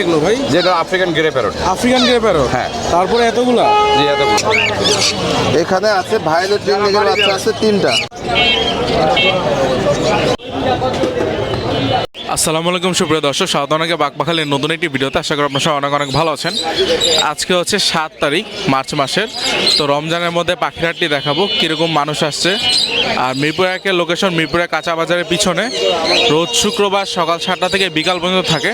এগুলো ভাই? যেটা African grey parrot African grey parrot হ্যাঁ। তারপরে এতগুলা? জি এত এখানে আছে ভায়োলেট রিংনেকের বাচ্চা আছে তিনটা। আসসালামু আলাইকুম, সুপ্রিয় দর্শক সাধারণকে বাকবাখালের নতুন একটি ভিডিওতে। আশা করি আপনার সবাই অনেক অনেক ভালো আছেন। আজকে হচ্ছে সাত তারিখ, মার্চ মাসের। তো রমজানের মধ্যে পাখিরহাটটি দেখাবো, কীরকম মানুষ আসছে। আর মিরপুর একের লোকেশন মিরপুরের কাঁচা বাজারের পিছনে। রোজ শুক্রবার সকাল সাতটা থেকে বিকাল পর্যন্ত থাকে।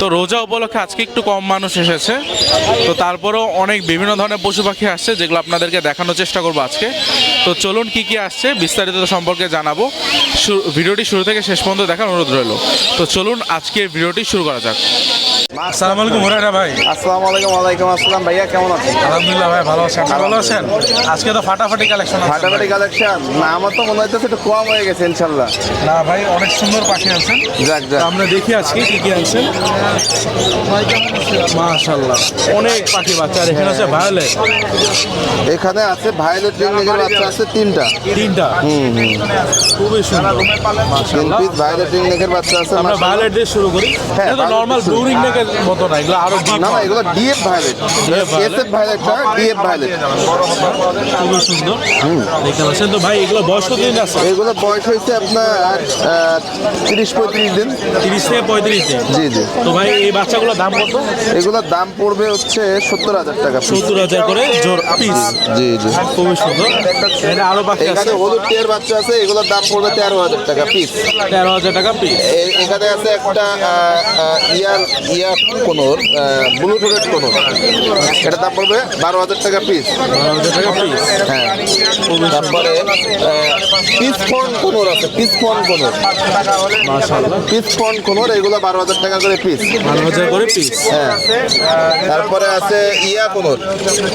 তো রোজা উপলক্ষে আজকে একটু কম মানুষ এসেছে। তো তারপরেও অনেক বিভিন্ন ধরনের পশু পাখি আসছে, যেগুলো আপনাদেরকে দেখানোর চেষ্টা করব আজকে। তো চলুন কি কি আসছে, বিস্তারিত সম্পর্কে জানাব। ভিডিওটি শুরু থেকে শেষ পর্যন্ত দেখার অনুরোধ রইল। তো চলুন আজকের ভিডিওটি শুরু করা যাক। আসসালামু আলাইকুম মুরারা ভাই। আসসালামু আলাইকুম ওয়ালাইকুম আসসালাম। ভাইয়া কেমন আছেন? আলহামদুলিল্লাহ ভাই ভালো আছেন ভালো আছেন? আজকে তো ফাটাফাটি কালেকশন ফাটাফাটি কালেকশন না আমার তো মনে হইতেছে একটু কম হয়ে গেছে ইনশাল্লাহ। না ভাই অনেক সুন্দর পাখি আছেন যাক যাক। আমরা দেখি আজকে কি কি আনছেন। মাশাআল্লাহ। অনেক পাখি বাচ্চা আর এখানে আছে ভায়োলেট। এখানে আছে ভায়োলেট রিংনেকের বাচ্চা আছে তিনটা। তিনটা? হুম হুম। খুবই সুন্দর। তিন মাশাআল্লাহ পিস ভায়োলেট রিংনেকের বাচ্চা আছে। আমরা ভায়োলেট দিয়ে শুরু করি। হ্যাঁ, এটা তো violet নর্মাল ব্লু রিং নেকের মতো না এগুলো আরও ডিপ না এগুলো ডিএফ ভায়োলেট? এসএফ ভায়োলেট না ডিএফ ভায়োলেট খুবই সুন্দর। দেখতে পাচ্ছেন তো ভাই এগুলো বয়স কতদিন আছে? এগুলো বয়স হয়েছে আপনার তিরিশ পঁয়ত্রিশ দিন। তিরিশ থেকে পঁয়ত্রিশ দিন? জি জি। তো ভাই এই বাচ্চাগুলোর দাম কত? এগুলোর দাম পড়বে হচ্ছে সত্তর হাজার টাকা। সত্তর হাজার করে জোর পিস জি জি। খুবই সুন্দর। এটা আরও পাখি আছে। হলুদ টিয়ার বাচ্চা আছে এগুলোর দাম পড়বে তেরো হাজার টাকা পিস তেরো হাজার টাকা পিস এখানে আছে একটা ইয়ার ইয়ার কোনোর ব্লুটুথের কোনোর। এটার দাম পড়বে বারো হাজার টাকা পিস বারো হাজার টাকা পিস হ্যাঁ। তারপরে পিস ফোন কোনোর আছে peach front conure. Peach front conure এগুলো বারো হাজার টাকা করে পিস বারো হাজার করে পিস হ্যাঁ। তারপরে আছে ইয়া conure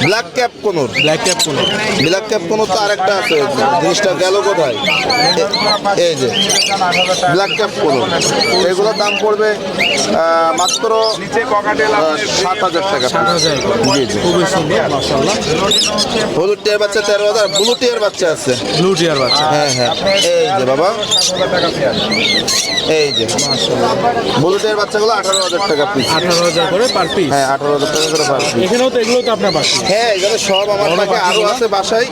black cap conure. Black cap conure black cap conure তো আরেকটা আছে জিনিসটা গেল কোথায়? এই যে ব্ল্যাক ক্যাপ কোনো এগুলোর দাম পড়বে মাত্র সাত হাজার টাকা জি জি। খুবই সুন্দর মাশাআল্লাহ। হলুদ টিয়ার বাচ্চা তেরো হাজার ব্লু টিয়ার বাচ্চা আছে। ব্লু টিয়ার বাচ্চা। হ্যাঁ হ্যাঁ। এই যে বাবা। এই যে। ব্লু টিয়ার বাচ্চাগুলো আঠারো হাজার টাকা পিস আঠারো হাজার করে পার পিস হ্যাঁ আঠারো হাজার টাকা করে পার piece। এখানেও তো এগুলো তো আপনার পাখি হ্যাঁ এখানে সব আমার কাছে আরও আছে বাসায়।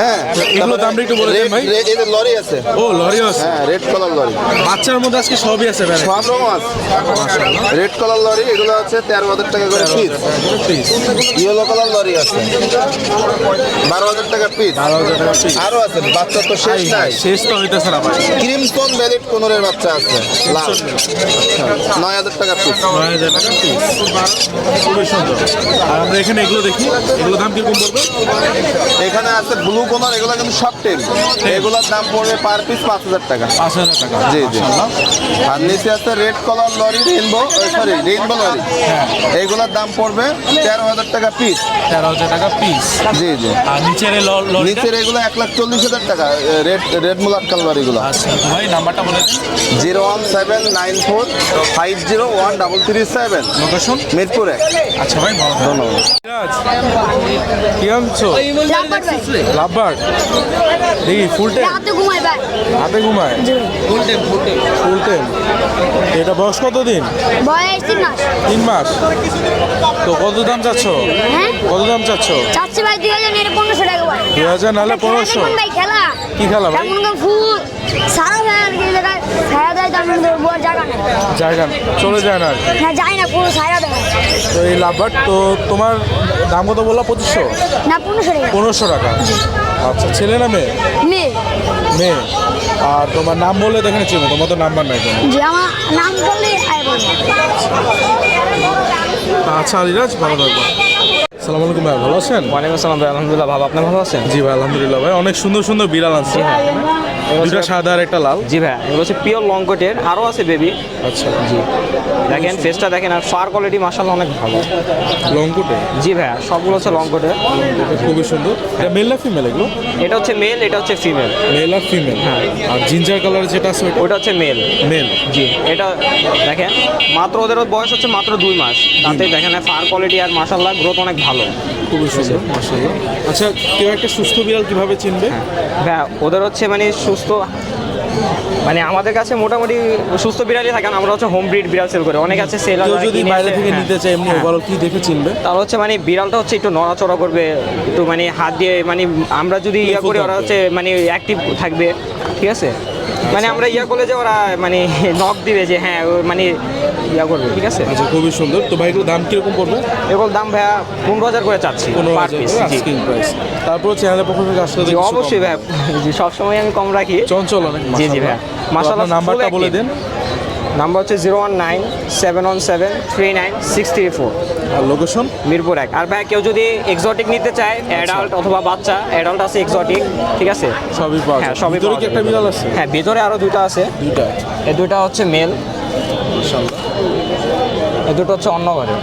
হ্যাঁ। এগুলোর দামটা একটু বলে দেন ভাই। রেড- এদের লরি আছে। ও লরিও আছে। হ্যাঁ রেড কালার লরি। বাচ্চার মধ্যে আজকে সবই আছে সব রকম আছে। রেড কালার লরি এগুলো আছে তেরো হাজার টাকা করে পিস ইয়েলো কালার লরি আছে। বারো হাজার টাকা পিস বারো হাজার টাকা পিস আরও আছে বাচ্চা তো শেষ নাই। শেষ তো হইতেছে না ক্রিমস্টোন ভ্যালিড কোনোরের বাচ্চা আছে নয় হাজার টাকা পিস নয় হাজার টাকা পিস খুবই সুন্দর। আর আমরা এখানে এগুলো দেখি। এগুলো দাম কীরকম পড়বে? এখানে আছে ব্লু কোনার এগুলো কিন্তু সব টেন এগুলোর দাম পড়বে পার পিস পাঁচ হাজার টাকা। পাঁচ হাজার টাকা। জি জি। আর নিচে আছে red colour lory rainbow sorry rainbow lory এগুলোর দাম পড়বে তেরো হাজার টাকা পিস তেরো হাজার টাকা পিস জি জি। আর নিচের নিচের এগুলো এক লাখ চল্লিশ হাজার টাকা রেড রেড মুলাট কালার এগুলো আচ্ছা ভাই নাম্বারটা বলে zero one seven nine four five zero one double three seven. Location মিরপুরে আচ্ছা ভাই ধন্যবাদ। কি আনছো লাভবার দেখি ফুল টেম রাতে ঘুমায়? ফুল টেম ফুল টেম এটা বয়স কত দিন বয়স তিন মাস। তিন মাস। তো কত দাম চাচ্ছ? হ্যাঁ? কত দাম চাচ্ছ? চাচ্ছি ভাই দুই হাজার নেড়ে পনেরোশো টাকা ভাই দুই হাজার নাহলে পনেরোশো। ভাই খেলা। কি খেলা ভাই? ফুল। সারা জায়গা চলে যায় না পুরো সারা দেয়। তো এই লাভবার তো তোমার দাম কত বললা? পঁচিশশো? না পনেরোশো টাকা। পনেরোশো টাকা। আচ্ছা ছেলে না মেয়ে? মেয়ে। মেয়ে। আর তোমার নাম বললে দেখেন চিনো তোমার তো নাম্বার নাই কোনো। যে আমার নাম বললে আচ্ছা আলিরাজ ভালো থাকব সালাম আলাইকুম ভাই ভালো আছেন? ওয়ালাইকুম আসসালাম ভাই আলহামদুলিল্লাহ ভালো আপনি ভালো আছেন? জি ভাই আলহামদুলিল্লাহ ভাই অনেক সুন্দর সুন্দর বিড়াল আছে দুটা সাদা আর একটা লাল। জি ভাই এগুলো হচ্ছে পিওর লং কোটের আরও আছে বেবি আচ্ছা জি। দেখেন ফেসটা দেখেন আর ফার কোয়ালিটি মাসাল্লাহ অনেক ভালো। লংকুটে জি ভাই সবগুলো হচ্ছে লং খুবই সুন্দর। এটা মেল না ফিমেল এগুলো? এটা হচ্ছে মেল এটা হচ্ছে ফিমেল মেল আর ফিমেল হ্যাঁ। আর জিঞ্জার কালার যেটা আছে ওটা হচ্ছে মেল মেল জি এটা দেখেন মাত্র ওদের বয়স হচ্ছে মাত্র দুই মাস। তাতে দেখেন ফার কোয়ালিটি আর মাসাল্লাহ গ্রোথ অনেক ভালো। খুবই সুন্দর মাশাআল্লাহ। আচ্ছা কেউ একটা সুস্থ বিড়াল কীভাবে চিনবে? ভাই ওদের হচ্ছে মানে সুস্থ মানে আমাদের কাছে মোটামুটি সুস্থ বিড়ালই থাকে না আমরা হচ্ছে হোম ব্রিড বিড়াল সেল করি। অনেক আছে সেল কেউ যদি বাইরে থেকে নিতে চায় এমনি ওভারঅল কি দেখে চিনবে? তার হচ্ছে মানে বিড়ালটা হচ্ছে একটু নড়াচড়া করবে একটু মানে হাত দিয়ে মানে আমরা যদি ইয়া করি ওরা হচ্ছে মানে অ্যাক্টিভ থাকবে ঠিক আছে? মানে আমরা ইয়া করলে যে ওরা মানে নখ দিবে যে হ্যাঁ মানে ইয়া করবে ঠিক আছে? আচ্ছা খুবই সুন্দর। তো ভাই এগুলোর দাম কীরকম পড়বে? এগুলোর দাম ভাইয়া পনেরো হাজার করে চাচ্ছি পনেরো পার হাজার পিস করে asking price। তারপর চ্যানেলের পক্ষ থেকে আসলে জি অবশ্যই ভাইয়া জি সবসময় আমি কম রাখি। চঞ্চল অনেক জি, জি, ভাইয়া। মাশাআল্লাহ। মাশাআল্লাহ, নাম্বারটা বলে। দেন। নাম্বার হচ্ছে zero one nine seven one seven three nine six three four আর লোকেশন মিরপুর এক। আর ভাই কেউ যদি এক্সোটিক নিতে চায় অ্যাডাল্ট অথবা বাচ্চা অ্যাডাল্ট আছে এক্সোটিক ঠিক আছে? সবই পাওয়া হ্যাঁ সবই ভিতরে কি একটা বিড়াল আছে? হ্যাঁ ভিতরে আরও দুটো আছে। দুইটা। এই দুটো হচ্ছে মেল মাশাআল্লাহ। এই দুটো হচ্ছে অন্য ঘরে।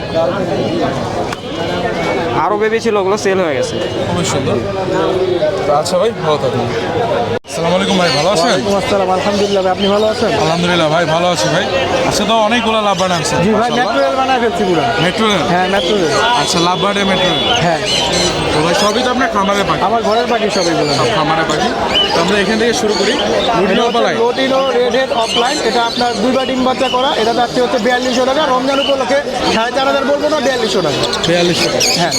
আরও বেবি ছিল ওগুলো সেল হয়ে গেছে। খুবই সুন্দর আচ্ছা ভাই ভালো থাকুন আসসালামু আলাইকুম ভাই ভালো আছেন? আসসালাম আলহামদুলিল্লাহ ভাই, আপনি ভালো আছেন? আলহামদুলিল্লাহ ভাই ভালো আছি ভাই। আচ্ছা তো অনেকগুলো লাভ লাভবার্ড আনছে জি ভাই মেট্রো রেল বানায় ফেলছি পুরো। মেট্রো হ্যাঁ মেট্রো আচ্ছা লাভবার্ডে মেট্রো রেল হ্যাঁ। তো ভাই সবই তো আপনার খামারে পাখি? আমার ঘরের পাখি সব এগুলো। সব খামারে পাখি। তো আমরা এখান থেকে শুরু করি। লুটিনো পালাই? লোটিনো রেড হেড অফলাইন এটা আপনার দুইবার ডিম বাচ্চা করা। এটা যাচ্ছে হচ্ছে বিয়াল্লিশশো টাকা। রমজান উপলক্ষে সাড়ে চার হাজার বলব না বিয়াল্লিশশো টাকা। বিয়াল্লিশ টাকা। হ্যাঁ।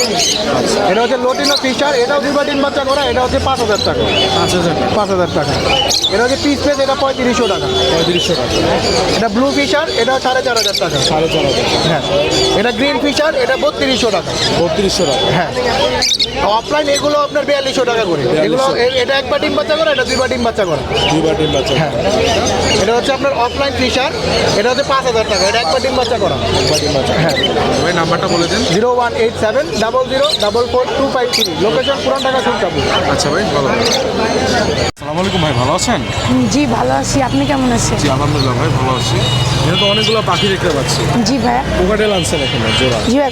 এটা হচ্ছে লোটিনো ফিশার এটাও দুইবার ডিম বাচ্চা করা। এটা হচ্ছে পাঁচ হাজার টাকা। পাঁচ হাজার টাকা। পাঁচ হাজার টাকা। এটা হচ্ছে পিস পেস এটা পঁয়ত্রিশশো টাকা। পঁয়ত্রিশশো টাকা। এটা ব্লু ফিশার এটা সাড়ে চার হাজার টাকা। সাড়ে চার হাজার। হ্যাঁ। এটা গ্রিন ফিশার এটা বত্রিশশো টাকা। বত্রিশশো টাকা। হ্যাঁ। অফলাইন এগুলো আপনার বিয়াল্লিশশো টাকা করে। এগুলো এটা একবার ডিম বাচ্চা করে এটা দুইবার ডিম বাচ্চা করে। দুইবার ডিম বাচ্চা হ্যাঁ। এটা হচ্ছে আপনার অফলাইন ফিশার এটা হচ্ছে পাঁচ হাজার টাকা। এটা একবার ডিম বাচ্চা করা। হ্যাঁ। ভাই নাম্বারটা বলে দেন। Zero one eight seven double zero double four two five three. Location Puran Dhaka Sultapur আচ্ছা ভাই ভালো। আলাইকুম ভাই ভালো আছেন? জি ভালো আছি। আপনি কেমন আছেন? জি আলহামদুলিল্লাহ ভাই ভালো আছি। যেহেতু অনেকগুলো পাখি দেখতে পাচ্ছি। জি ভাইয়া কোকাটেল আনছেন এখানে জোড়া। জি ভাই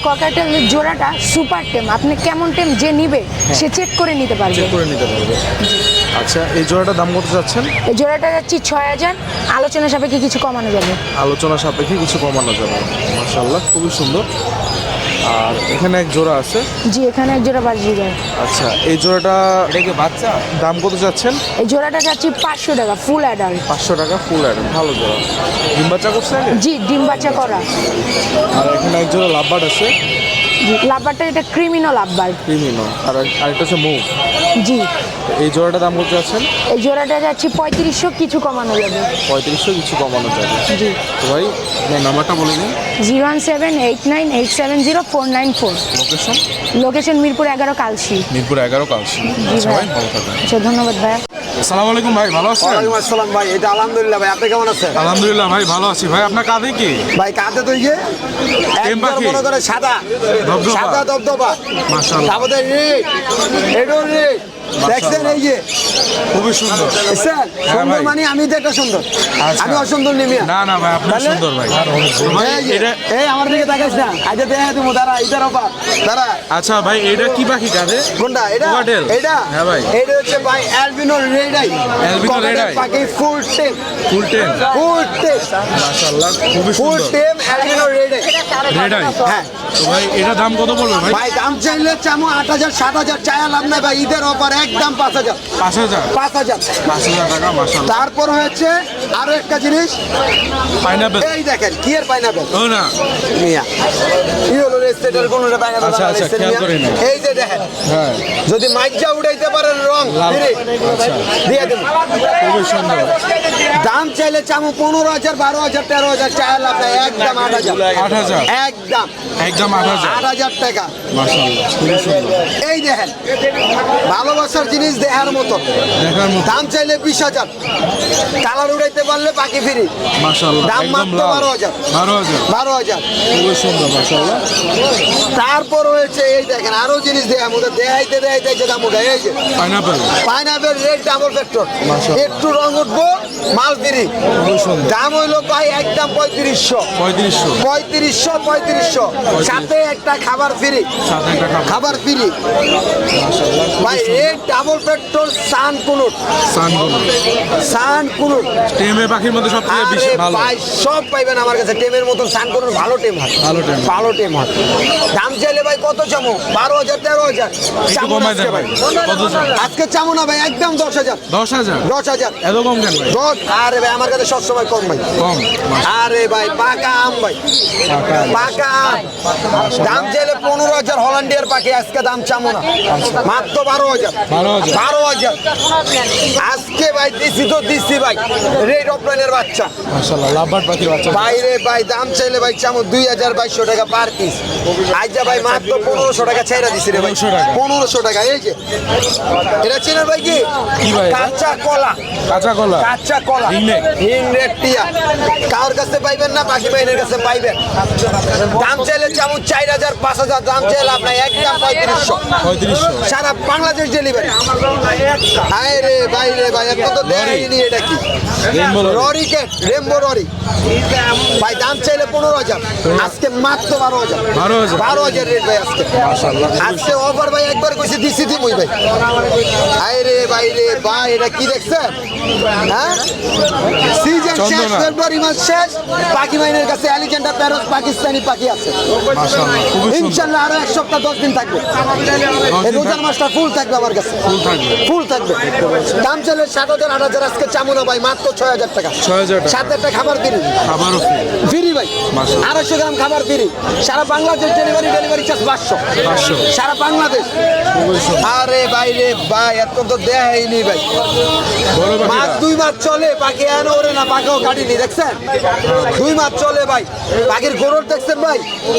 জোড়াটা সুপার টেম আপনি কেমন টেম যে নিবে সে চেক করে নিতে পারবে। চেক করে নিতে পারবে। আচ্ছা এই জোড়াটার দাম কত এই জোড়াটা যাচ্ছি ছয় হাজার। আলোচনা সাপেক্ষে কিছু কমানো যাবে। আলোচনা সাপেক্ষে কিছু কমানো যাবে। মাশাল্লাহ খুবই সুন্দর। আর এখানে এক জোড়া আছে? জি এখানে এক জোড়া বাজিয়ে যায়। আচ্ছা এই জোড়াটা এটা কি বাচ্চা? দাম কত চাচ্ছেন এই জোড়াটা যাচ্ছে পাঁচশো টাকা ফুল অ্যাডাল্ট পাঁচশো টাকা ফুল অ্যাডাল্ট ভালো জোড়া। ডিম বাচ্চা করছে আগে? জি ডিম বাচ্চা করা। আর এখানে এক জোড়া লাভবার্ড আছে? লাভবারটা এটা ক্রিমিনো লাভবার ক্রিমিনো আর আরেকটা হচ্ছে মুভ। জি। এই জোড়াটা দাম কত চাচ্ছেন? এই জোড়াটা যাচ্ছি পঁয়ত্রিশশো কিছু কমানো যাবে। পঁয়ত্রিশশো কিছু কমানো যাবে। জি। তো ভাই আপনার নাম্বারটা বলে দিন। Zero one seven eight nine eight seven zero four nine four. Location location Mirpur এগারো কালসি মিরপুর এগারো কালসি আচ্ছা ভাই। ভালো থাকবেন। আচ্ছা ধন্যবাদ ভাইয়া আসসালামু আলাইকুম ভাই ভালো আছেন? ওয়ালাইকুম আসসালাম ভাই এটা আলহামদুলিল্লাহ ভাই আপনি কেমন আছেন? আলহামদুলিল্লাহ ভাই ভালো আছি। ভাই আপনার কাঁধে কি? ভাই কাঁধে তো ইয়ে পাখি? মনে করে সাদা? সাদা দবদবা মাশাআল্লাহ। তারপরে রেড এডো রেড দেখছেন এই যে? খুবই সুন্দর। স্যার সুন্দর। মানে আমি তো একটা সুন্দর। আচ্ছা। আমি অসুন্দর না না ভাই আপনি সুন্দর ভাই। ভাই এই আমার দিকে তাকাইস না। আজ দেখা তুমি দাঁড়া ইটার দাঁড়া। আচ্ছা ভাই এটা কি পাখি কাঁধে কোনটা? এটা? এটা? হ্যাঁ ভাই। এটা হচ্ছে ভাই অ্যালবিনো রেড আই eye? পাখি? ফুল টেম ফুল টেন ফুল টেম মাশাআল্লাহ খুবই full tame albino red eye red eye হ্যাঁ। তো ভাই এটা দাম কত পড়বে ভাই? ভাই দাম চাইলে চামো আট হাজার সাত হাজার চায়া লাভ নাই ভাই ঈদের অফার একদম পাঁচ হাজার। পাঁচ হাজার? পাঁচ হাজার। পাঁচ হাজার টাকা তারপর হচ্ছে আরও একটা জিনিস। পাইনাপেল এই দেখেন কি এর পাইনাপেল ও না। মিয়া। হলো রেস্টেটের কোন পাইনাপেল আচ্ছা, আচ্ছা, খেয়াল করিনি। এই যে দেখেন হ্যাঁ। যদি মাইকটা উঠাইতে পারেন রং আচ্ছা। দিয়ে দেন। খুবই সুন্দর। দাম চাইলে চামু পনেরো হাজার বারো হাজার তেরো হাজার চার লাখ একদম আট হাজার। আট হাজার? একদম। একদম আট হাজার? আট হাজার টাকা। মাশাআল্লাহ খুবই সুন্দর। এই দেখেন ভালোবাসার জিনিস দেখার মতো দাম চাইলে বিশ হাজার কালার উড়াইতে পারলে বাকি ফিরি। দাম মাত্র বারো হাজার। বারো হাজার। তারপর হয়েছে এই দেখেন আরও জিনিস দেখা মতো দেখাইতে দেখাইতে যে দাম উঠে এই যে পাইনাপেল রেড ডাবল ফ্যাক্টর একটু রং উঠবো মাল ফিরি। দাম হইল ভাই একদম পঁয়ত্রিশশো। পঁয়ত্রিশশো। পঁয়ত্রিশশো পঁয়ত্রিশশো। সাথে একটা খাবার ফ্রি। খাবার। খাবার ফ্রি। ভাই red double petrol sun conure সানগুলো সান কুনুট টেমে পাখির মধ্যে বেশি ভালো। ভাই সব পাইবেন আমার কাছে। টেমের মতন সান কোন ভালো টেম হয়। ভালো টেম। ভালো টেম হয়। দাম চাইলে ভাই কত চামো? বারো হাজার তেরো হাজার। ভাই। আজকে চামো না ভাই একদম দশ হাজার। দশ হাজার? দশ হাজার। এত কম কেন দশ আরে ভাই আমার কাছে সবসময় কম ভাই। কম আরে ভাই পাকা আম ভাই। পাকা আম। দাম চাইলে পনেরো হাজার হল্যান্ডিয়ার পাখি আজকে দাম চামো না। মাত্র বারো হাজার। বারো হাজার। আজকে ভাই দিছি তো দিছি ভাই। রেড অফলাইনের বাচ্চা। বাইরে ভাই দাম চাইলে ভাই চামো দুই হাজার বাইশশো টাকা পার পিস আইজা ভাই মাত্র পনেরোশো টাকা ছেড়ে দিছি রে ভাই। পনেরোশো টাকা। এই যে। এটা চেনার ভাই কি? কাঁচা কলা। কাঁচা কলা। কাঁচা কলা। হিংনেক। হিংনেক টিয়া। কার কাছে পাইবেন না পাখি বাইনের কাছে পাইবেন? দাম চাইলে যেমন চার হাজার পাঁচ হাজার দাম চাইলে আপনার একদম পঁয়ত্রিশশো। পঁয়ত্রিশশো। সারা বাংলাদেশ ডেলিভারি হায় রে ভাই রে ভাই এত তো দেয়নি এটা কি? Rainbow lorry। ররি কেট রেমবো ররি। ভাই দাম চাইলে পনেরো হাজার। আজকে মাত্র বারো হাজার। বারো হাজার। রেট ভাই আজকে। আজকে অফার ভাই একবার কইছে দিছি দিমই ভাই। আয় রে ভাই রে ভাই এটা কি দেখছেন? হ্যাঁ? সিজন শেষ চন্দনা। ফেব্রুয়ারি মাস শেষ। পাখি মাইনের কাছে প্যারস পাকিস্তানি পাখি আছে। ইনশাল্লাহ আরও এক সপ্তাহ দশ দিন থাকবে। রোজার মাসটা ফুল থাকবে আমার কাছে। ফুল থাকবে। ফুল থাকবে। দাম চলে সাত হাজার আট হাজার আজকে চামুনা ভাই মাত্র ছয় হাজার টাকা। 6,000 টাকা। সাত হাজার খাবার ফ্রি খাবারও ফ্রি ফ্রি ভাই আড়াইশো গ্রাম খাবার ফ্রি সারা বাংলাদেশ ডেলিভারি ডেলিভারি চার্জ পাঁচশো। 500 সারা বাংলাদেশ। আরে ভাই রে ভাই এত তো দেয়নি ভাই। মাস দুই মাস চলে পাখি এনে ওরে না পাখিও কাটিনি দেখছেন? দুই মাস চলে ভাই। পাখির গোরর দেখছেন ভাই?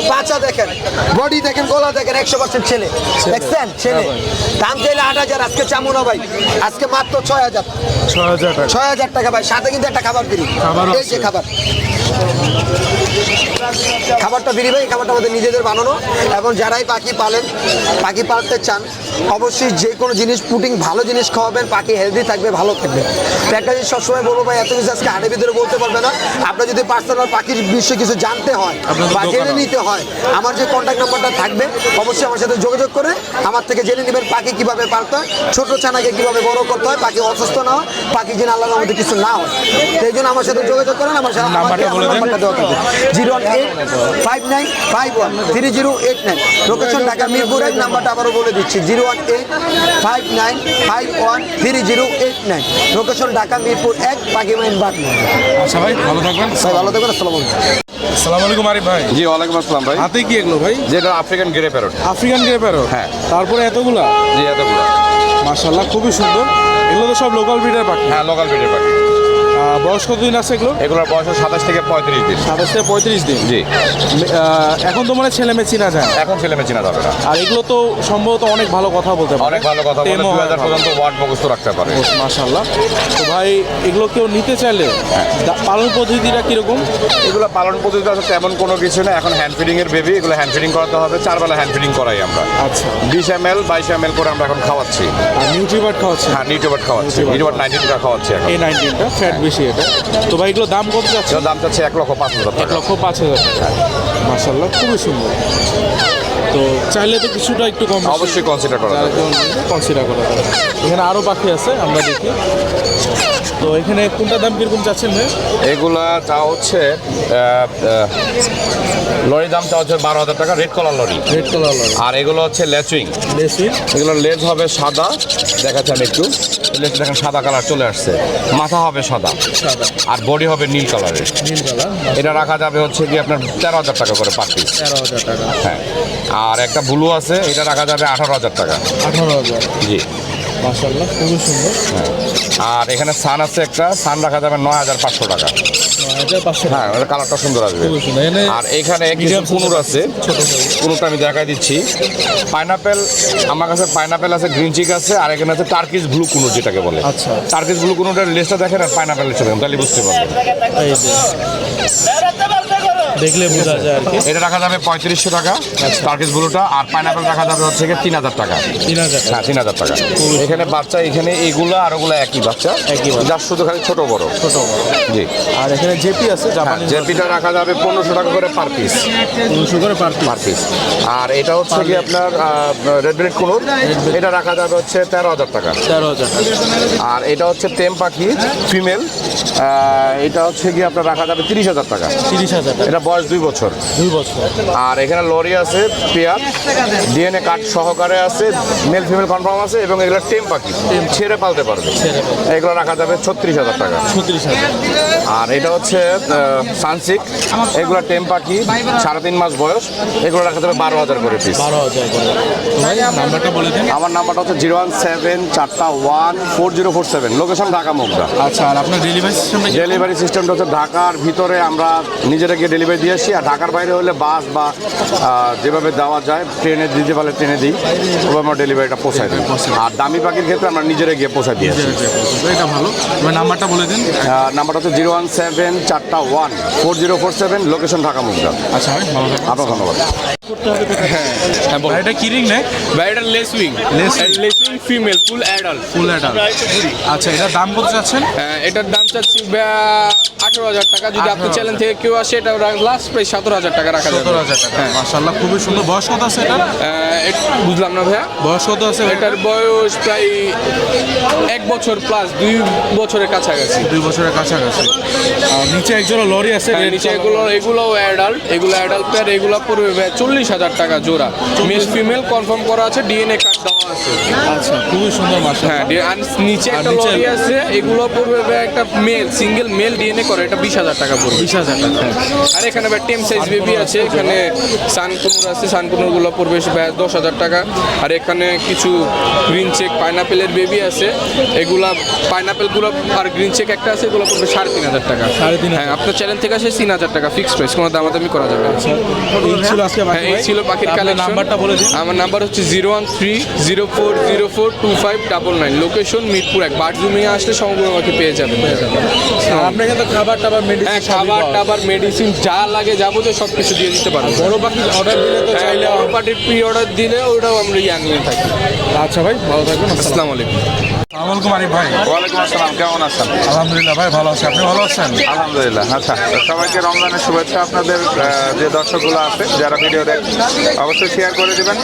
পাচা দেখেন বডি দেখেন গলা দেখেন একশো পার্সেন্ট ছেলে। দেখছেন? ছেলে। দাম চাইলে আট হাজার আজকে চামো না ভাই। আজকে মাত্র ছয় হাজার। ছয় হাজার টাকা। ছয় হাজার টাকা ভাই সাথে কিন্তু একটা খাবার ফ্রি। এই যে খাবার। খাবারটা ফ্রি ভাই খাবারটা আমাদের নিজেদের বানানো। এবং যারাই পাখি পালেন পাখি পালতে চান অবশ্যই যে কোনো জিনিস পুটিং ভালো জিনিস খাওয়াবেন পাখি হেলদি থাকবে ভালো থাকবে। একটা জিনিস সবসময় বলব ভাই এত কিছু আজকে হাটের ভিতরে বলতে পারবে না। আপনার যদি পার্সোনাল পাখির বিষয়ে কিছু জানতে হয় বা জেনে নিতে হয় আমার যে কন্ট্যাক্ট নাম্বারটা থাকবে অবশ্যই আমার সাথে যোগাযোগ করে আমার থেকে জেনে নেবেন পাখি কীভাবে পালতে হয় ছোট ছানাকে কীভাবে বড় করতে হয় পাখি অসুস্থ না হয় পাখি যেন আল্লাহর মধ্যে কিছু না হয়। সেই জন্য আমার সাথে যোগাযোগ করেন আমার সাথে। নাম্বারটা দেওয়া থাকবে। Zero one eight five nine five one three zero eight nine. Location Dhaka Mirpur এক নাম্বারটা আবারও বলে দিচ্ছি zero one eight five nine five one three zero eight nine. Location Dhaka Mirpur এক পাখিমাইন বাদ আচ্ছা ভাই ভালো থাকবেন। ভাই ভালো থাকবেন আসসালামু আলাইকুম। আসসালামু আলাইকুম আরিফ ভাই। জি ওয়ালাইকুম আসসালাম ভাই। হাতে কি এগুলো ভাই? যেটা African grey parrot African grey হ্যাঁ। তারপরে এতগুলা? জি এতগুলো। মাশাআল্লাহ খুবই সুন্দর। এগুলো তো সব লোকাল ব্রিডের পাখি। হ্যাঁ লোকাল ব্রিডের পাখি। বয়স কতদিন আছে এগুলো এগুলোর বয়স সাতাশ থেকে পঁয়ত্রিশ দিন। সাতাশ থেকে পঁয়ত্রিশ দিন? জি। এখন তো মানে ছেলে মেয়ে চিনা যায় এখন ছেলে মেয়ে চেনা যাবে না। আর এগুলো তো সম্ভবত অনেক ভালো কথা বলতে পারে। অনেক ভালো কথা বলে দুই হাজার পর্যন্ত ওয়ার্ড মুখস্থ রাখতে পারে। মাশাল্লাহ তো ভাই এগুলো কেউ নিতে চাইলে পালন পদ্ধতিটা কীরকম? এগুলো পালন পদ্ধতি আছে তেমন কোনো কিছু না। এখন হ্যান্ড ফিডিং এর বেবি এগুলো হ্যান্ড ফিডিং করাতে হবে। চার বেলা হ্যান্ড ফিডিং করাই আমরা। আচ্ছা। বিশ এম এল বাইশ এম এল করে আমরা এখন খাওয়াচ্ছি। আর নিউট্রিবার্ট খাওয়াচ্ছে হ্যাঁ নিউটিউবার খাওয়াচ্ছি। Nutribart নিউটিউবার নাইনটি টাকা খাওয়াচ্ছি এখন। এই নাইনটিনটা ফ্যাট বেশি এটা। তো ভাই এগুলো দাম কত যাচ্ছে? দাম যাচ্ছে এক লক্ষ পাঁচ হাজার এক লক্ষ পাঁচ হাজার টাকা। মাসাল্লাহ খুবই সুন্দর। তো চাইলে তো কিছুটা একটু কম বেশি অবশ্যই কনসিডার করা যাবে। কনসিডার করা যাবে। এখানে আরও পাখি আছে আমরা দেখি। তো এখানে কোনটা দাম কীরকম চাচ্ছেন এগুলা চা হচ্ছে লরির দাম চা হচ্ছে বারো হাজার টাকা red colour lory. Red colour lory. আর এগুলো হচ্ছে লেচুইং লেসুইন এগুলো লেজ হবে সাদা দেখাচ্ছি আমি একটু। লেজ দেখেন সাদা কালার চলে আসছে। মাথা হবে সাদা। সাদা। আর বডি হবে নীল কালারের নীল কালার এটা রাখা যাবে হচ্ছে কি আপনার তেরো হাজার টাকা করে পার পিস তেরো হাজার টাকা। হ্যাঁ। আর একটা ব্লু আছে এটা রাখা যাবে আঠারো হাজার টাকা। আঠারো হাজার। জি। মাসাল্লাহ খুবই সুন্দর। হ্যাঁ। আর এখানে সান আছে একটা সান রাখা যাবে নয় হাজার পাঁচশো টাকা। হ্যাঁ কালারটা সুন্দর আসবে। আর এখানে কিছু কুনুর আছে। কুনুরটা আমি দেখাই দিচ্ছি। পাইনাপেল আমার কাছে পাইনাপেল আছে গ্রিন চিক আছে আর এখানে আছে টার্কিস ব্লু কুনুর যেটাকে বলে। আচ্ছা। টার্কিস ব্লু কুনুরের লেসটা দেখেন আর পাইনাপেলের ছবি তাহলে বুঝতে পারবেন। দেখলে বোঝা যায় আর কি। এটা রাখা যাবে পঁয়ত্রিশশো টাকা টার্কিস ব্লুটা আর পাইনাপেল রাখা যাবে হচ্ছে তিন হাজার টাকা। তিন হাজার। হ্যাঁ তিন হাজার টাকা। এখানে বাচ্চা এখানে এইগুলো আর ওগুলো একই বাচ্চা। একই। যার শুধু খালি ছোট বড়। ছোট বড়। জি। আর এখানে জেপি আছে হ্যাঁ জেপিটা রাখা যাবে পনেরোশো টাকা করে পার পিস উনিশশো করে পার পিস পার পিস আর এটা হচ্ছে কি আপনার রেড রেড কুনুর। এটা রাখা যাবে হচ্ছে তেরো হাজার টাকা। তেরো হাজার টাকা। আর এটা হচ্ছে টেম পাখি ফিমেল। এটা হচ্ছে কি আপনার রাখা যাবে তিরিশ হাজার টাকা। তিরিশ হাজার এটা এটা বয়স দুই বছর। দুই বছর। আর এখানে লরি আছে পেয়ার ডিএনএ কার্ড সহকারে আছে মেল ফিমেল কনফার্ম আছে এবং এগুলো টেম পাখি। ছেড়ে পালতে পারবে। এগুলো রাখা যাবে ছত্রিশ হাজার টাকা। ছত্রিশ হাজার। আর এটা হচ্ছে সানসিক এগুলো টেম পাখি সাড়ে তিন মাস বয়স। এগুলো রাখা যাবে বারো হাজার করে পিস বারো হাজার করে। নাম্বারটা বলে দিন। আমার নাম্বারটা হচ্ছে জিরো ওয়ান সেভেন চারটা one four zero four seven. Location Dhaka Mugda. আচ্ছা আর আপনার ডেলিভারি সিস্টেমটা ডেলিভারি সিস্টেমটা হচ্ছে ঢাকার ভিতরে আমরা নিজেরা গিয়ে ডেলিভারি দিয়ে আসি? আর ঢাকার বাইরে হলে বাস বা যেভাবে দেওয়া যায় ট্রেনে দিতে পারলে ট্রেনে দিই ওভাবে আমরা ডেলিভারিটা পৌঁছাই দিই আর দামি পাখির ক্ষেত্রে আমরা নিজেরা গিয়ে পৌঁছাই দিয়ে আসি। এটা ভালো। নাম্বারটা বলে দিন। নাম্বারটা হচ্ছে জিরো ওয়ান সেভেন চারটা one four zero four seven location Dhaka Mugda. আচ্ছা আপনার ধন্যবাদ। ভাই এটা কি রিং নেক ভাই এটা lace wing wing। Lace wing female full adult full adult আচ্ছা এটার দাম কত চাচ্ছেন? এটার দাম চাচ্ছি আঠারো হাজার টাকা। যদি আপনি 18,000 চ্যানেল থেকে কেউ আসে এটা লাস্ট প্রাইস সতেরো হাজার টাকা রাখা যাবে। সত্তর হাজার টাকা। মার্শাল্লাহ খুবই সুন্দর। বয়স কত আছে এটা? বুঝলাম না ভাইয়া। বয়স কত আছে? এটার বয়স প্রায় এক বছর প্লাস দুই বছরের কাছাকাছি। দুই বছরের কাছাকাছি। আর নিচে একজোড়া লরি আছে হ্যাঁ, নিচে এগুলো এগুলো অ্যাডাল্ট এগুলো অ্যাডাল্ট পেয়ার এগুলো পড়বে চল্লিশ হাজার টাকা জোড়া। মেল ফিমেল কনফার্ম করা আছে ডিএনএ দেওয়া আছে আচ্ছা খুবই সুন্দর মার্শাল হ্যাঁ আর নিচে একটা লরি আছে এগুলো পড়বে একটা মেল সিঙ্গেল মেল ডিএনএ করে এটা বিশ হাজার টাকা পড়বে। বিশ হাজার টাকা। আর এখানে ভাই টেম সাইজ বেবি আছে এখানে সানকুনুর আছে সানকুনুরগুলো পড়বে ভাই দশ হাজার টাকা। আর এখানে কিছু গ্রিন চেক পাইনাপেলের বেবি আছে এগুলা পাইনাপেলগুলো আর গ্রিন চেক একটা আছে এগুলো পড়বে সাড়ে তিন হাজার টাকা। সাড়ে তিন হ্যাঁ আপনার চ্যানেল থেকে আসে তিন হাজার টাকা ফিক্স প্রাইস কোনো দামাদামি করা যাবে না। এই ছিল আজকে হ্যাঁ এই ছিল পাখির কালেকশন নাম্বারটা বলে দিন। আমার নাম্বার হচ্ছে zero one three zero four zero four two five double nine. Location Mirpur এক। বাটজুমে আসলে সমগ্র আমাকে পেয়ে যাবেন। আপনাকে আপনার তো খাবার টাবার হ্যাঁ মেডিসিন খাবার টাবার মেডিসিন যা লাগে যাবতীয় সব কিছু দিয়ে দিতে পারব বড় পাখি অর্ডার দিলে তো চাইলে বড় পাখির প্রি অর্ডার দিলে ওটাও আমরা ইয়াং নিয়ে থাকি। আচ্ছা ভাই ভালো থাকবেন আসসালাম আসসালামু আলাইকুম আলাইকুম ভাই। ওয়ালাইকুম আসসালাম কেমন আছেন? আলহামদুলিল্লাহ ভাই ভালো আছি। আপনি ভালো আছেন? আলহামদুলিল্লাহ আচ্ছা। সবাইকে রমজানের শুভেচ্ছা আপনাদের যে দর্শকগুলো আছে যারা ভিডিও দেখেন অবশ্যই শেয়ার করে দিবেন।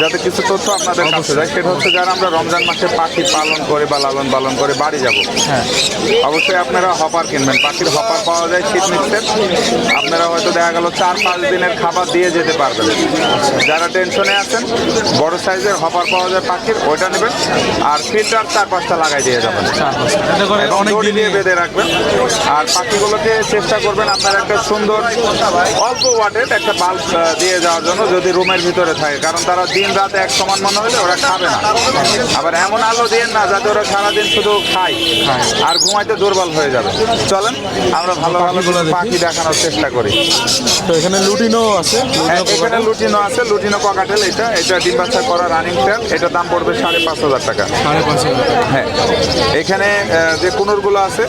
যাতে কিছু তথ্য আপনাদের কাছে যায় সেটা হচ্ছে যারা আমরা রমজান মাসে পাখি পালন করে বা লালন পালন করে বাড়ি যাব। হ্যাঁ। অবশ্যই আপনারা হপার কিনবেন। পাখির হপার পাওয়া যায় শীত মিক্সের আপনারা হয়তো দেখা গেল চার পাঁচ দিনের খাবার দিয়ে যেতে পারবেন। যারা টেনশনে আছেন বড় সাইজের হপার পাওয়া যায় পাখির ওইটা নেবেন। আর ফিল্টার চার পাঁচটা লাগাই দিয়ে যাবেন। এটা অনেক দিয়ে বেঁধে রাখবেন। আর পাখিগুলোকে চেষ্টা করবেন আপনার একটা সুন্দর অল্প ওয়াটের একটা বাল্ব দিয়ে যাওয়ার জন্য যদি রুমের ভিতরে থাকে। কারণ তারা দিন রাত এক সমান মনে হলে ওরা খাবে না। আবার এমন আলো দিয়ে না যাতে ওরা সারাদিন শুধু খায়। আর ঘুমাইতে দুর্বল হয়ে যাবে। চলেন আমরা ভালো ভালো পাখি দেখানোর চেষ্টা করি। তো এখানে লুটিনো আছে হ্যাঁ, এখানে লুটিনো আছে লুটিনো ককাটেল এটা এটা ডিম বাচ্চা করা রানিং টেল এটার দাম পড়বে সাড়ে পাঁচ হাজার টাকা। সাড়ে পাঁচ হাজার টাকা। হ্যাঁ। এখানে যে কুনুরগুলো আছে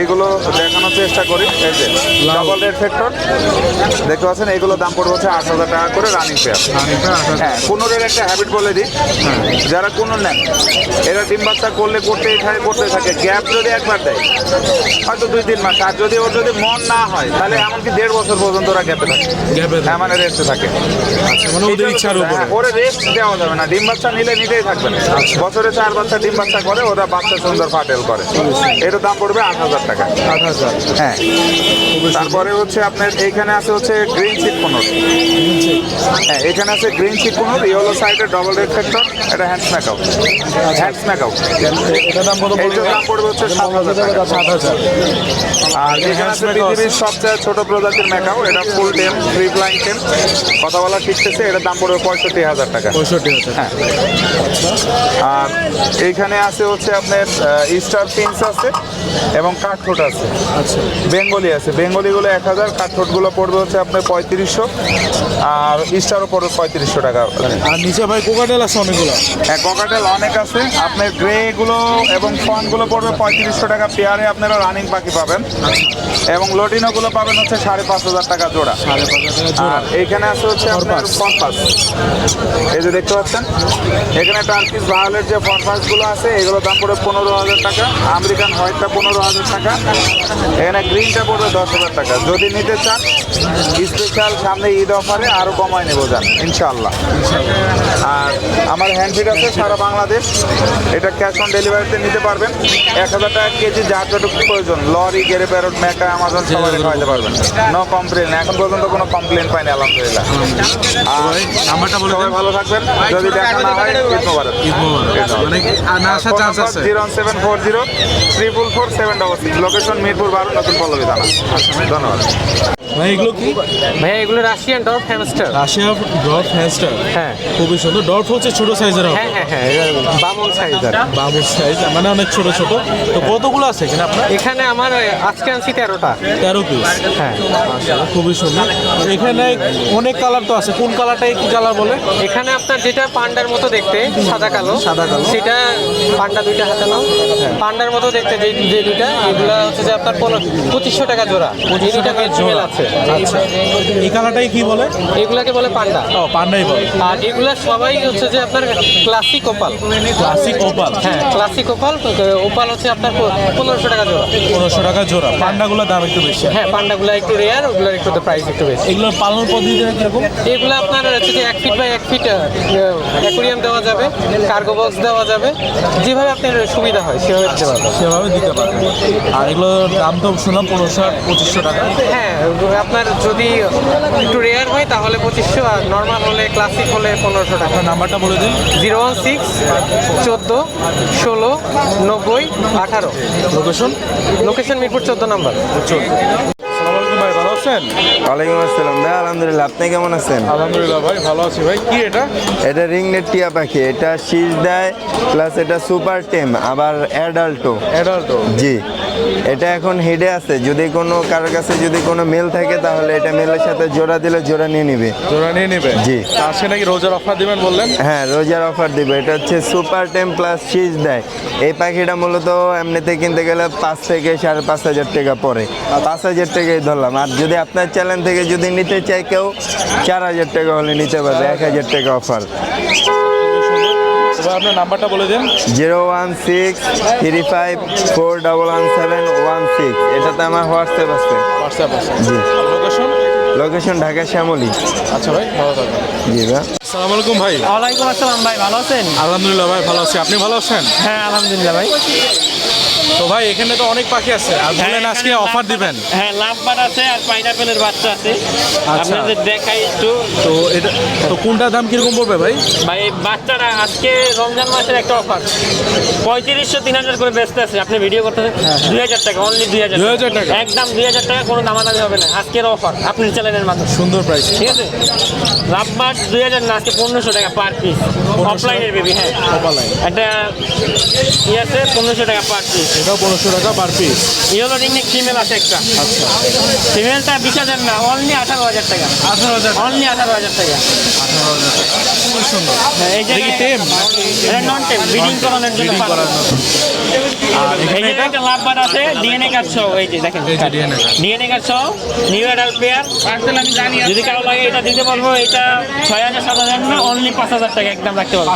এইগুলো দেখানোর চেষ্টা করি। এই যে ডাবল রেড ফ্যাক্টর দেখতে পাচ্ছেন এইগুলো দাম পড়বে হচ্ছে আট হাজার টাকা করে রানিং পেয়ার হ্যাঁ কুনুরের একটা হ্যাবিট বলে দিই। যারা কুনুর নেন এরা ডিম বাচ্চা করলে করতেই থাকে করতে থাকে। গ্যাপ যদি একবার দেয় হয়তো দুই তিন মাস। আর যদি ওর যদি মন না হয় তাহলে এমনকি দেড় বছর পর্যন্ত ওরা গ্যাপে থাকে। হ্যাঁ মানে রেস্টে থাকে। মানে ওদের ইচ্ছার উপরে। হ্যাঁ, ওরে রেস্ট দেওয়া যাবে না। ডিম বাচ্চা নিলে নিতেই থাকবে না। বছরে চার বাচ্চা ডিম বাচ্চা করে ওরা বাচ্চা সুন্দর ফাটেল করে। এটার দাম পড়বে আট হাজার টাকা। আট হাজার। হ্যাঁ। তারপরে হচ্ছে আপনার এইখানে আছে হচ্ছে গ্রিন চিট কোনোর হ্যাঁ এখানে আছে গ্রিন চিট কোনোর ইয়েলো সাইডের ডবল রেড ফ্যাক্টর এটা hand smack out hand smack out এটার দাম কত এইটার দাম পড়বে হচ্ছে সাত হাজার টাকা। সাত হাজার। আর এখানে আছে পৃথিবীর সবচেয়ে ছোট প্রজাতির ম্যাকাও এটা ফুল টেম ফ্রি ফ্লাইং টেম কথা বলা শিখতেছে এটার দাম পড়বে পঁয়ষট্টি হাজার টাকা। পঁয়ষট্টি হাজার। হ্যাঁ। আর এইখানে আছে হচ্ছে আপনার স্টার পিন্স আছে এবং কাঠঠোট আছে। আচ্ছা। বেঙ্গলি আছে। বেঙ্গলিগুলো এক হাজার কাঠঠোটগুলো পড়বে হচ্ছে আপনার পঁয়ত্রিশশো। আর ইস্টারও পড়বে পঁয়ত্রিশশো টাকা। আর নিচে ভাই কোকাটেল আছে অনেকগুলো। হ্যাঁ ককাটেল অনেক আছে। আপনার গ্রেগুলো এবং ফনগুলো পড়বে পঁয়ত্রিশশো টাকা। পেয়ারে আপনারা রানিং পাখি পাবেন। এবং লটিনোগুলো পাবেন হচ্ছে সাড়ে পাঁচ হাজার টাকা জোড়া। সাড়ে পাঁচ হাজার আর এইখানে আছে হচ্ছে আপনার কম্পাস এই যে দেখতে পাচ্ছেন এখানে টার্কিস ভায়োলেট যে ফরফাসগুলো আছে এগুলোর দাম পড়বে পনেরো হাজার টাকা আমেরিকান হোয়াইটটা পনেরো হাজার টাকা এখানে গ্রিনটা পড়বে দশ হাজার টাকা। যদি নিতে চান স্পেশাল সামনে ঈদ অফারে আরও কমায় নেব যান ইনশাল্লাহ আর আমার হ্যান্ড ফিড আছে সারা বাংলাদেশ এটা ক্যাশ অন ডেলিভারিতে নিতে পারবেন। এক হাজার টাকা কেজি যার যতটুকু প্রয়োজন লরি গেরে প্যারট মেকা আমাজন সবাই খাওয়াতে পারবেন। নো কমপ্লেন এখন পর্যন্ত কোনো কমপ্লেন পাইনি আলহামদুলিল্লাহ। আর নাম্বারটা বলে দেন। ভালো থাকবেন। যদি দেখা না হয় ঈদ মোবারক ঈদ মোবারক। মানে না আসা চান্স আছে? Zero seven four zero triple four seven double six location Mirpur বারো নতুন পল্লবী থানা। ধন্যবাদ। ভাই এগুলো কি? ভাইয়া এগুলো Russian dwarf hamster. Russia dwarf hamster হ্যাঁ। খুবই সুন্দর। ডর্ফ হচ্ছে ছোট সাইজের হবে। হ্যাঁ হ্যাঁ হ্যাঁ বামন সাইজার বাবুর সাইজ মানে অনেক ছোট ছোট। তো কতগুলো আছে এখানে আপনার? এখানে আমার আজকে আনছি তেরোটা। তেরো পিস হ্যাঁ। খুবই সুন্দর। এখানে অনেক কালার তো আছে। কোন কালারটাই কি কালার বলে? এখানে আপনার যেটা পান্ডার মতো দেখতে সাদা কালো। সাদা কালো। হ্যাঁ। সেটা পান্ডা দুইটা হাতে নাও। পান্ডার মতো দেখতে যে যে দুইটা এগুলো হচ্ছে যে আপনার পঁচিশশো টাকা জোড়া। এই দুইটা মেল ফিমেল আছে? আচ্ছা। এই কালারটাই কি বলে? এগুলাকে বলে পান্ডা। ও পান্ডাই বলে। আর এগুলা সবাই হচ্ছে যে আপনার ক্লাসিক ওপাল ক্লাসিক ওপাল হ্যাঁ ক্লাসিক ওপাল ওপাল হচ্ছে আপনার পনেরোশো টাকা জোড়া। পনেরোশো টাকা জোড়া। পান্ডাগুলোর দাম একটু বেশি। হ্যাঁ পান্ডাগুলো একটু রেয়ার ওগুলোর একটু প্রাইস একটু বেশি। এগুলোর পালন পদ্ধতিটা কীরকম? এগুলো আপনার হচ্ছে যে এক ফিট বাই এক ফিট অ্যাকুরিয়াম দেওয়া যাবে কার্গো বক্স দেওয়া যাবে যেভাবে আপনার সুবিধা হয় সেভাবে দিতে পারবেন। সেভাবে দিতে পারবেন। আর এগুলোর দাম তো শুনলাম পনেরোশো পঁচিশশো টাকা। হ্যাঁ আপনার যদি একটু রেয়ার হয় তাহলে পঁচিশশো আর নর্মাল হলে ক্লাসিক হলে পনেরোশো টাকা। নাম্বারটা বলে দিন। জিরো ওয়ান সিক্স চোদ্দ ষোলো নব্বই আঠারো। লোকেশন লোকেশন মিরপুর চোদ্দ নাম্বার। আছেন? ওয়ালাইকুম আসসালাম। ভাই আলহামদুলিল্লাহ আপনি কেমন আছেন? আলহামদুলিল্লাহ ভাই ভালো আছি ভাই। কি এটা? এটা রিংনেট টিয়া পাখি। এটা শীষ দেয় প্লাস এটা সুপার টেম আবার অ্যাডাল্টো। অ্যাডাল্টো? জি। এটা এখন হেডে আছে। যদি কোনো কারোর কাছে যদি কোনো মেল থাকে তাহলে এটা মেলের সাথে জোড়া দিলে জোড়া নিয়ে নিবে। জোড়া নিয়ে নেবে? জি। আজকে নাকি রোজার অফার দিবেন বললেন? হ্যাঁ রোজার অফার দিবে। এটা হচ্ছে সুপার টেম প্লাস শীষ দেয়। এই পাখিটা মূলত এমনিতে কিনতে গেলে পাঁচ থেকে সাড়ে পাঁচ হাজার টাকা পড়ে। পাঁচ হাজার টাকাই ধরলাম। আর যদি আপনার চ্যানেল থেকে যদি নিতে চায় কেউ চার হাজার টাকা হলে নিতে পারবে এক হাজার টাকা অফার আপনার নাম্বারটা বলে দিন। Zero one six three five four double one seven one six. এটাতে আমার হোয়াটসঅ্যাপ আছে। হোয়াটসঅ্যাপ আছে। জি। Location location Dhaka Shyamoli. আচ্ছা ভাই ভালো থাকবেন। জি ভাই। আসসালামু আলাইকুম ভাই। ওয়ালাইকুম আসসালাম ভাই ভালো আছেন? আলহামদুলিল্লাহ ভাই ভালো আছি। আপনি ভালো আছেন? হ্যাঁ আলহামদুলিল্লাহ ভাই। তো ভাই এখানে তো অনেক পাখি আছে। আর বললেন আজকে অফার দিবেন? হ্যাঁ লাভবার আছে আর পাইনাপেলের বাচ্চা আছে। আচ্ছা। আপনাদের দেখাই একটু। তো এটা তো কোনটার দাম কীরকম পড়বে ভাই? ভাই বাচ্চারা আজকে রমজান মাসের একটা অফার পঁয়ত্রিশশো তিন হাজার করে ব্যস্ত আছে। আপনি ভিডিও করতে দুই হাজার টাকা অনলি দুই হাজার 2000 টাকা? একদম দুই হাজার টাকা কোনো দামাদামি হবে না। আজকের অফার আপনি চ্যানেলের মাধ্যমে। সুন্দর প্রাইস ঠিক আছে? লাভবার দুই হাজার না আজকে পনেরোশো টাকা পার পিস অফলাইনের বেবি হ্যাঁ। একটা ই আছে? পনেরোশো টাকা পার পিস এটাও পনেরোশো টাকা per piece yellow ringneck female আছে একটা। আচ্ছা। ফিমেলটা বিশ হাজার না অনলি আঠারো হাজার টাকা। আঠারো হাজার অনলি আঠারো হাজার টাকা। খুবই সুন্দর। এই যে টেম? এটা নন টেম ব্রিডিং করানোর জন্য Breeding আর এখানে একটা লাভবার আছে ডিএনএ সহ এই যে দেখেন এই যে ডিএনএ সহ নিউ অ্যাডাল্ট পেয়ার আমি জানি যদি কারও লাগে এটা দিতে পারব এটা ছয় হাজার সাত হাজার না অনলি পাঁচ হাজার টাকা একদম রাখতে পারব।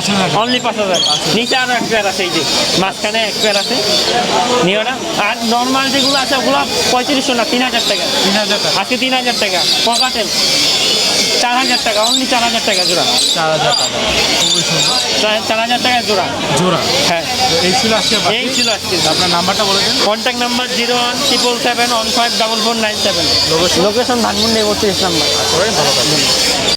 অনলি পাঁচ হাজার। নিচে আরও এক পেয়ার আছে এই যে মাঝখানে এক পেয়ার আছে। নিও না আর নর্মাল যেগুলো আছে ওগুলো পঁয়ত্রিশশো না তিন হাজার টাকা। তিন হাজার টাকা। আজকে তিন হাজার টাকা। পকাটেল চার হাজার টাকা অনলি চার হাজার টাকা জোড়া। চার হাজার টাকা। খুবই সুন্দর। চার হাজার টাকা জোড়া। জোড়া? হ্যাঁ। এই ছিল আজকে এই ছিল আজকে আপনার নাম্বারটা বলে দিন। Contact number zero one triple seven one five double four nine seven location Dhanmondi বত্রিশ নাম্বার। সবাই ভালো থাকবেন।